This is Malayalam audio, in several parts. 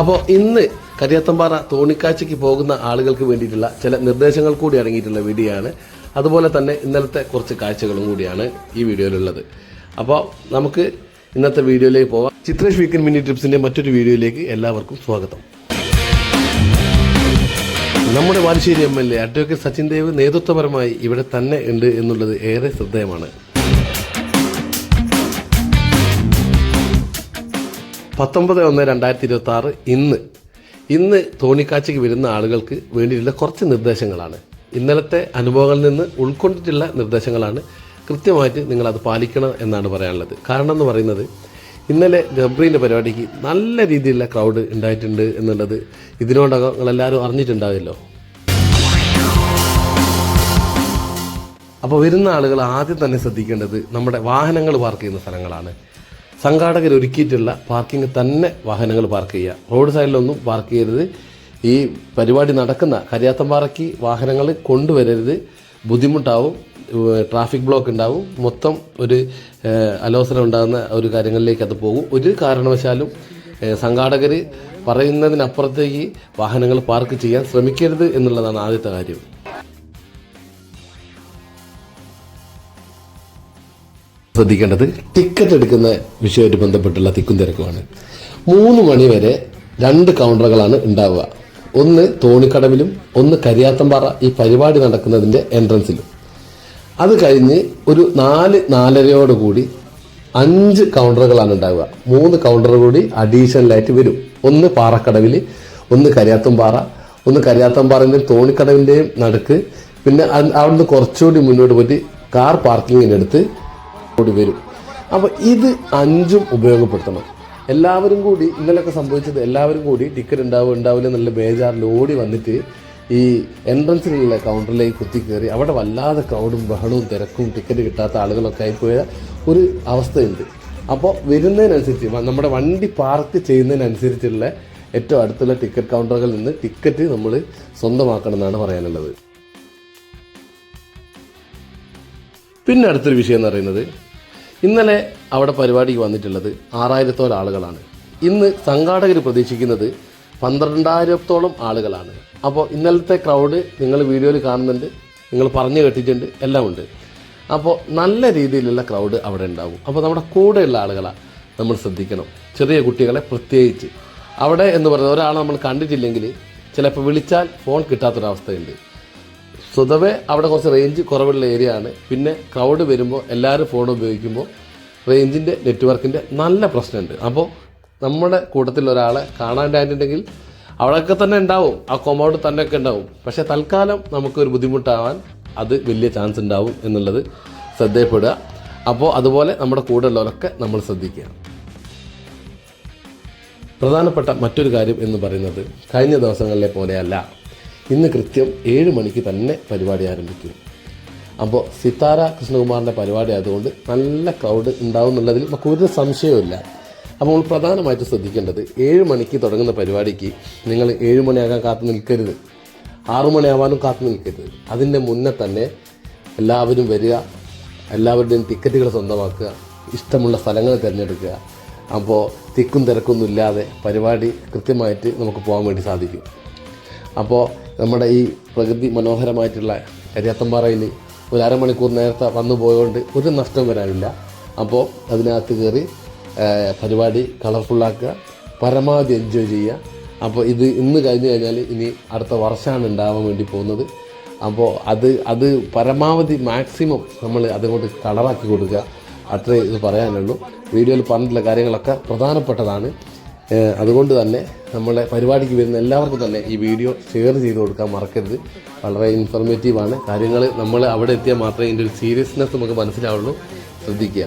അപ്പോൾ ഇന്ന് കരിയത്തമ്പാറ തോണിക്കാഴ്ചയ്ക്ക് പോകുന്ന ആളുകൾക്ക് വേണ്ടിയിട്ടുള്ള ചില നിർദ്ദേശങ്ങൾ കൂടി അടങ്ങിയിട്ടുള്ള വീഡിയോ ആണ് അതുപോലെ തന്നെ ഇന്നലത്തെ കുറച്ച് കാഴ്ചകളും കൂടിയാണ് ഈ വീഡിയോയിലുള്ളത്. അപ്പോൾ നമുക്ക് ഇന്നത്തെ വീഡിയോയിലേക്ക് പോവാം. ചിത്രേഷ് വീക്കൻ മിനി ട്രിപ്സിന്റെ മറ്റൊരു വീഡിയോയിലേക്ക് എല്ലാവർക്കും സ്വാഗതം. നമ്മുടെ Balussery M L A advocate Sachin Dev നേതൃത്വപരമായി ഇവിടെ തന്നെ ഉണ്ട് എന്നുള്ളത് ഏറെ ശ്രദ്ധേയമാണ്. പത്തൊമ്പത് ഒന്ന് രണ്ടായിരത്തി ഇരുപത്തി ആറ് ഇന്ന്. ഇന്ന് തോണിക്കാഴ്ചയ്ക്ക് വരുന്ന ആളുകൾക്ക് വേണ്ടിയിട്ടുള്ള കുറച്ച് നിർദ്ദേശങ്ങളാണ്. ഇന്നലത്തെ അനുഭവങ്ങളിൽ നിന്ന് ഉൾക്കൊണ്ടിട്ടുള്ള നിർദ്ദേശങ്ങളാണ് കൃത്യമായിട്ട് നിങ്ങൾ അത് പാലിക്കണം എന്നാണ് പറയാനുള്ളത്. കാരണം എന്ന് പറയുന്നത് ഇന്നലെ ഗബ്രീന്റെ പരിപാടിക്ക് നല്ല രീതിയിലുള്ള ക്രൗഡ് ഉണ്ടായിട്ടുണ്ട് എന്നുള്ളത് ഇതിനോടകം നിങ്ങളെല്ലാവരും അറിഞ്ഞിട്ടുണ്ടാവില്ലോ. അപ്പോൾ വരുന്ന ആളുകൾ ആദ്യം തന്നെ ശ്രദ്ധിക്കേണ്ടത് നമ്മുടെ വാഹനങ്ങൾ പാർക്ക് ചെയ്യുന്ന സ്ഥലങ്ങളാണ്. സംഘാടകർ ഒരുക്കിയിട്ടുള്ള പാർക്കിംഗ് തന്നെ വാഹനങ്ങൾ പാർക്ക് ചെയ്യുക. റോഡ് സൈഡിലൊന്നും പാർക്ക് ചെയ്യരുത്. ഈ പരിപാടി നടക്കുന്ന കരിയാത്തമ്പാറയ്ക്ക് വാഹനങ്ങൾ കൊണ്ടുവരരുത്. ബുദ്ധിമുട്ടാവും. ട്രാഫിക് ബ്ലോക്ക് ഉണ്ടാവും. മൊത്തം ഒരു അലോസരം ഉണ്ടാകുന്ന ഒരു കാര്യങ്ങളിലേക്ക് അത് പോകും. ഒരു കാരണവശാലും സംഘാടകർ പറയുന്നതിനപ്പുറത്തേക്ക് വാഹനങ്ങൾ പാർക്ക് ചെയ്യാൻ ശ്രമിക്കരുത് എന്നുള്ളതാണ് ആദ്യത്തെ കാര്യം. ശ്രദ്ധിക്കേണ്ടത് ടിക്കറ്റ് എടുക്കുന്ന വിഷയമായിട്ട് ബന്ധപ്പെട്ടുള്ള തിക്കും തിരക്കുമാണ്. മൂന്ന് മണിവരെ രണ്ട് കൗണ്ടറുകളാണ് ഉണ്ടാവുക. ഒന്ന് തോണിക്കടവിലും ഒന്ന് കരിയാത്തമ്പാറ ഈ പരിപാടി നടക്കുന്നതിന്റെ എൻട്രൻസിലും. അത് കഴിഞ്ഞ് ഒരു നാല് നാലരയോട് കൂടി അഞ്ച് കൗണ്ടറുകളാണ് ഉണ്ടാവുക. മൂന്ന് കൗണ്ടർ കൂടി അഡീഷണലായിട്ട് വരും. ഒന്ന് പാറക്കടവിൽ ഒന്ന് കരിയാത്തമ്പാറ. ഒന്ന് കരിയാത്തമ്പാറന്റെയും തോണിക്കടവിന്റെയും നടുക്ക്. പിന്നെ അവിടുന്ന് കുറച്ചുകൂടി മുന്നോട്ട് പോയിട്ട് കാർ പാർക്കിങ്ങിന്റെ അടുത്ത് കൂടി വരും. അപ്പോൾ ഇത് അഞ്ചും ഉപയോഗപ്പെടുത്തണം. എല്ലാവരും കൂടി ഇന്നലൊക്കെ സംഭവിച്ചത് എല്ലാവരും കൂടി ടിക്കറ്റ് ഉണ്ടാവും ഉണ്ടാവില്ല എന്നുള്ള ബേജാറിൽ ഓടി വന്നിട്ട് ഈ എൻട്രൻസിലുള്ള കൗണ്ടറിലേക്ക് കുത്തി കയറി അവിടെ വല്ലാതെ ക്രൗഡും ബഹളവും തിരക്കും ടിക്കറ്റ് കിട്ടാത്ത ആളുകളൊക്കെ ആയിപ്പോയ ഒരു അവസ്ഥയുണ്ട്. അപ്പോൾ വരുന്നതിനനുസരിച്ച് നമ്മുടെ വണ്ടി പാർക്ക് ചെയ്യുന്നതിനനുസരിച്ചുള്ള ഏറ്റവും അടുത്തുള്ള ടിക്കറ്റ് കൗണ്ടറുകളിൽ നിന്ന് ടിക്കറ്റ് നമ്മൾ സ്വന്തമാക്കണം എന്നാണ് പറയാനുള്ളത്. പിന്നെ അടുത്തൊരു വിഷയം എന്ന് പറയുന്നത് ഇന്നലെ അവിടെ പരിപാടിക്ക് വന്നിട്ടുള്ളത് ആറായിരത്തോളം ആളുകളാണ്. ഇന്ന് സംഘാടകർ പ്രതീക്ഷിക്കുന്നത് പന്ത്രണ്ടായിരത്തോളം ആളുകളാണ്. അപ്പോൾ ഇന്നലത്തെ ക്രൗഡ് നിങ്ങൾ വീഡിയോയിൽ കാണുന്നുണ്ട് നിങ്ങൾ പറഞ്ഞു കേട്ടിട്ടുണ്ട് എല്ലാം ഉണ്ട്. അപ്പോൾ നല്ല രീതിയിലുള്ള ക്രൗഡ് അവിടെ ഉണ്ടാവും. അപ്പോൾ നമ്മുടെ കൂടെയുള്ള ആളുകളാണ് നമ്മൾ ശ്രദ്ധിക്കണം. ചെറിയ കുട്ടികളെ പ്രത്യേകിച്ച്. അവിടെ എന്ന് പറയുന്നത് ഒരാളെ നമ്മൾ കണ്ടിട്ടില്ലെങ്കിൽ ചിലപ്പോൾ വിളിച്ചാൽ ഫോൺ കിട്ടാത്തൊരവസ്ഥയുണ്ട്. സ്വതവേ അവിടെ കുറച്ച് റേഞ്ച് കുറവുള്ള ഏരിയ ആണ്. പിന്നെ ക്രൗഡ് വരുമ്പോൾ എല്ലാവരും ഫോൺ ഉപയോഗിക്കുമ്പോൾ റേഞ്ചിന്റെ നെറ്റ്വർക്കിന്റെ നല്ല പ്രശ്നമുണ്ട്. അപ്പോൾ നമ്മുടെ കൂട്ടത്തിൽ ഒരാളെ കാണാണ്ടായിട്ടുണ്ടെങ്കിൽ അവിടെയൊക്കെ തന്നെ ഉണ്ടാവും. ആ കൊമൗണ്ട് തന്നെയൊക്കെ ഉണ്ടാവും. പക്ഷേ തൽക്കാലം നമുക്കൊരു ബുദ്ധിമുട്ടാവാൻ അത് വലിയ ചാൻസ് ഉണ്ടാവും എന്നുള്ളത് ശ്രദ്ധയപ്പെടുക അപ്പോൾ അതുപോലെ നമ്മുടെ കൂടെ ഉള്ളവരൊക്കെ നമ്മൾ ശ്രദ്ധിക്കുക. പ്രധാനപ്പെട്ട മറ്റൊരു കാര്യം എന്ന് പറയുന്നത് കഴിഞ്ഞ ദിവസങ്ങളിലെ പോലെയല്ല. ഇന്ന് കൃത്യം ഏഴ് മണിക്ക് തന്നെ പരിപാടി ആരംഭിക്കും. അപ്പോൾ സിത്താര കൃഷ്ണകുമാറിന്റെ പരിപാടി ആയതുകൊണ്ട് നല്ല ക്രൗഡ് ഉണ്ടാവും എന്നുള്ളതിൽ നമുക്ക് ഒരു സംശയവുമില്ല. അപ്പോൾ നമ്മൾ പ്രധാനമായിട്ട് ശ്രദ്ധിക്കേണ്ടത് ഏഴ് മണിക്ക് തുടങ്ങുന്ന പരിപാടിക്ക് നിങ്ങൾ ഏഴ് മണിയാകാൻ കാത്തു നിൽക്കരുത്. ആറു മണിയാവാനും കാത്തു നിൽക്കരുത്. അതിന്റെ മുന്നേ തന്നെ എല്ലാവരും വരിക എല്ലാവരുടെയും ടിക്കറ്റുകൾ സ്വന്തമാക്കുക ഇഷ്ടമുള്ള സ്ഥലങ്ങൾ തിരഞ്ഞെടുക്കുക. അപ്പോൾ തിക്കും തിരക്കൊന്നും ഇല്ലാതെ പരിപാടി കൃത്യമായിട്ട് നമുക്ക് പോകാൻ വേണ്ടി സാധിക്കും. അപ്പോൾ നമ്മുടെ ഈ പ്രകൃതി മനോഹരമായിട്ടുള്ള കരിയാത്തമ്പാറയിൽ ഒരു അരമണിക്കൂർ നേരത്തെ വന്നു പോയതുകൊണ്ട് ഒരു നഷ്ടം വരാനില്ല. അപ്പോൾ അതിനകത്ത് കയറി പരിപാടി കളർഫുള്ളാക്കുക പരമാവധി എൻജോയ് ചെയ്യുക. അപ്പോൾ ഇത് ഇന്ന് കഴിഞ്ഞ് കഴിഞ്ഞാൽ ഇനി അടുത്ത വർഷമാണ് ഉണ്ടാവാൻ വേണ്ടി പോകുന്നത്. അപ്പോൾ അത് അത് പരമാവധി മാക്സിമം നമ്മൾ അതുകൊണ്ട് കളറാക്കി കൊടുക്കുക. അത്രേ ഇത് പറയാനുള്ളൂ. വീഡിയോയിൽ പറഞ്ഞിട്ടുള്ള കാര്യങ്ങളൊക്കെ പ്രധാനപ്പെട്ടതാണ്. അതുകൊണ്ട് തന്നെ നമ്മളെ പരിപാടിക്ക് വരുന്ന എല്ലാവർക്കും തന്നെ ഈ വീഡിയോ ഷെയർ ചെയ്ത് കൊടുക്കാൻ മറക്കരുത്. വളരെ ഇൻഫർമേറ്റീവാണ് കാര്യങ്ങൾ നമ്മൾ അവിടെ എത്തിയാൽ മാത്രമേ ഇതിന്റെ ഒരു സീരിയസ്നെസ് നമുക്ക് മനസ്സിലാവുള്ളൂ. ശ്രദ്ധിക്കുക.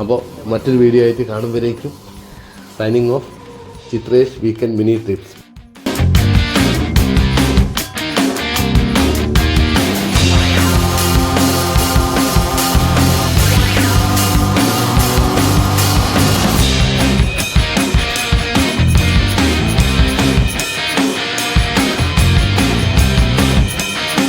അപ്പോൾ മറ്റൊരു വീഡിയോ ആയിട്ട് കാണുമ്പോഴേക്കും signing off Chitresh weekend mini trips